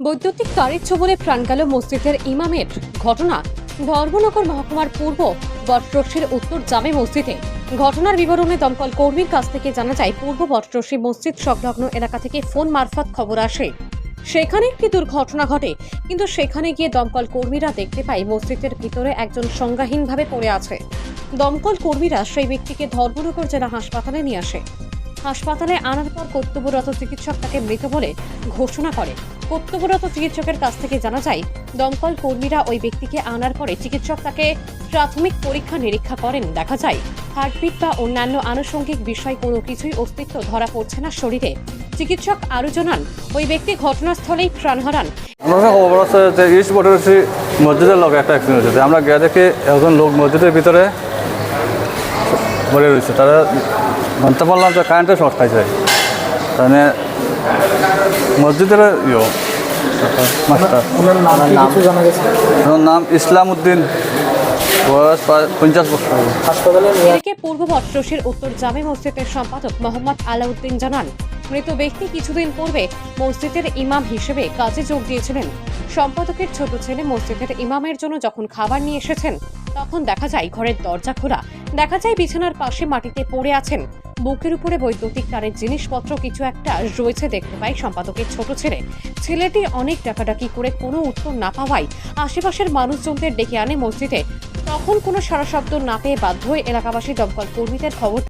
বৈদ্যুতিক তারের ছবলে প্রাণ গেল মসজিদের ইমামের ঘটনা। ধর্মনগর মহকুমার পূর্ব বটরশির উত্তর জামে মসজিদে। ঘটনার বিবরণে দমকল কর্মীর কাছ থেকে জানা যায়, পূর্ব বটরশি মসজিদ সংলগ্ন এলাকা থেকে ফোন মারফত খবর আসে। সেখানে একটি দুর্ঘটনা ঘটে, কিন্তু সেখানে গিয়ে দমকল কর্মীরা দেখতে পায়, মসজিদের ভিতরে একজন সংজ্ঞাহীনভাবে পড়ে আছে। দমকল কর্মীরা সেই ব্যক্তিকে ধর্মনগর জেলা হাসপাতালে নিয়ে আসে। হাসপাতালে আনার পর কর্তব্যরত চিকিৎসক তাকে মৃত বলে ঘোষণা করে। কর্তব্যরত চিকিৎসকের কাছ থেকে জানা যায়, দমকল কর্মীরা ওই ব্যক্তিকে আনার পরে চিকিৎসক তাকে প্রাথমিক পরীক্ষা নিরীক্ষা করেন। দেখা যায়, হার্টবিট বা অন্যান্য আনুষঙ্গিক বিষয় কোনো কিছুই অস্তিত্ব ধরা পড়ছে না শরীরে। চিকিৎসক আরও জানান, ওই ব্যক্তি ঘটনাস্থলেই প্রাণ হারান। আমরা মসজিদের লোক একটা অ্যাক্সিডেন্ট হয়েছে। আমরা গিয়ে দেখি একজন লোক মসজিদের ভিতরে পড়ে রয়েছে। তারা জানতে পারলাম যে কারেন্টে শর্ট খাইছে। মানে মসজিদের ইয়ে মাস্টার। ওনার নাম ইসলাম উদ্দিন বয়স পঞ্চাশ বছর। হবে। হাসপাতালে নিয়ে এদিকে পূর্ব উত্তর জামে মসজিদের সম্পাদক মোহাম্মদ আলাউদ্দিন জানান মৃত ব্যক্তি কিছুদিন পূর্বে মসজিদের ইমাম হিসেবে কাজে যোগ দিয়েছিলেন। সম্পাদকের ছোট ছেলে মসজিদের ইমামের জন্য যখন খাবার নিয়ে এসেছেন তখন দেখা যায় ঘরের দরজা খোলা। দেখা যায় বিছানার পাশে মাটিতে পড়ে আছেন। বুকের উপরে বৈদ্যুতিক তারের জিনিসপত্র কিছু একটা রয়েছে দেখতে পাই সম্পাদকের ছোট ছেলে। ছেলেটি অনেক ডাকাডাকি করে কোনো উত্তর না পাওয়ায় আশেপাশের মানুষজনদের ডেকে আনে মসজিদে। তখন কোনো সারা শব্দ না পেয়ে বাধ্য হয়ে এলাকাবাসী দমকল কর্মীদের খবর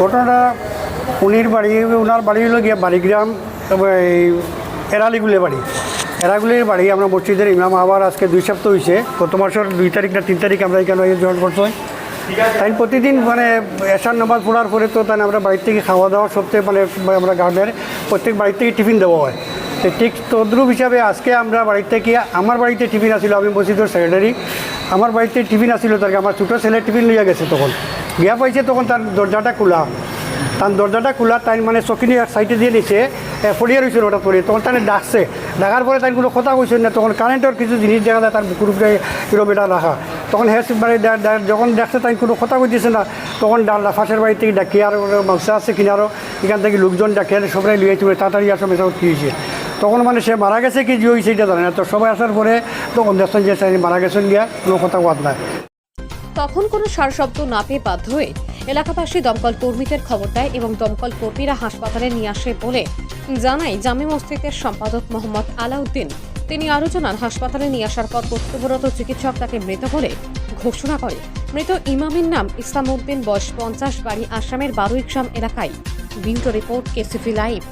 ঘটনাটা উনির বাড়ি ওনার বাড়ি হলো গিয়ে বাড়িগ্রাম এই এরালিগুলে বাড়ি। এরাগুলির বাড়ি আমরা মসজিদের ইমাম আবার আজকে দুই সপ্তাহ হয়েছে গত মাসের দুই তারিখ না তিন তারিখ আমরা এখানে জয়েন করছি। তাই প্রতিদিন মানে এসার নামাজ পড়ার পরে তো তাই আমরা বাড়ির থেকে খাওয়া দাওয়া সবথেকে মানে আমরা গার্ডের প্রত্যেক বাড়ির থেকে টিফিন দেওয়া হয়। তো ঠিক তদ্রুপ হিসাবে আজকে আমরা বাড়িতে কি আমার বাড়িতে টিফিন আসিল আমি মসজিদের সেক্রেটারি আমার বাড়িতে টিফিন আসিল তার আমার ছোটো ছেলে টিফিন লইয়া গেছে তখন। গিয়া পাইছে তখন তার দরজাটা খোলা। তার দরজাটা খোলা, তাই মানে চকিনি সাইডে দিয়ে নিছে ফরিয়া রয়েছিল ওটা পরে তখন তাই ডাকছে। ডাকার পরে তাই কোনো কথা কইছে না, তখন কারেন্টের কিছু জিনিস দেখা যায় তার বুকুর উপরে কিলোমিটার রাখা। তখন হ্যাঁ মানে যখন দেখছে তাই কোনো কথা কই কইতেছে না, তখন ফাঁসের বাড়ি থেকে ডাকি আর মাংস আছে কিনারও এখান থেকে লোকজন ডাকি সবাই লিয়ে তাড়াতাড়ি আসো, মেশাও, কী হয়েছে তখন মানে সে মারা গেছে কি হয়েছে এটা জানে না। তো সবাই আসার পরে তখন দেখছেন যে সে মারা গেছেন গিয়া, কোনো কথা বাদ নাই। তখন কোনো সার শব্দ না পেয়ে বাধ্য হয়ে এলাকাবাসী দমকল কর্মীদের খবর দেয় এবং দমকল কর্মীরা হাসপাতালে নিয়ে আসে বলে জানায় জামে মসজিদের সম্পাদক মোহাম্মদ আলাউদ্দিন। তিনি আরও জানান, হাসপাতালে নিয়ে আসার পর কর্তব্যরত চিকিৎসক তাকে মৃত বলে ঘোষণা করে। মৃত ইমামের নাম ইসলামউদ্দিন, বয়স পঞ্চাশ, বাড়ি আসামের বারুইগ্রাম এলাকায়। বিউটো রিপোর্ট, কেসিফি লাইভ।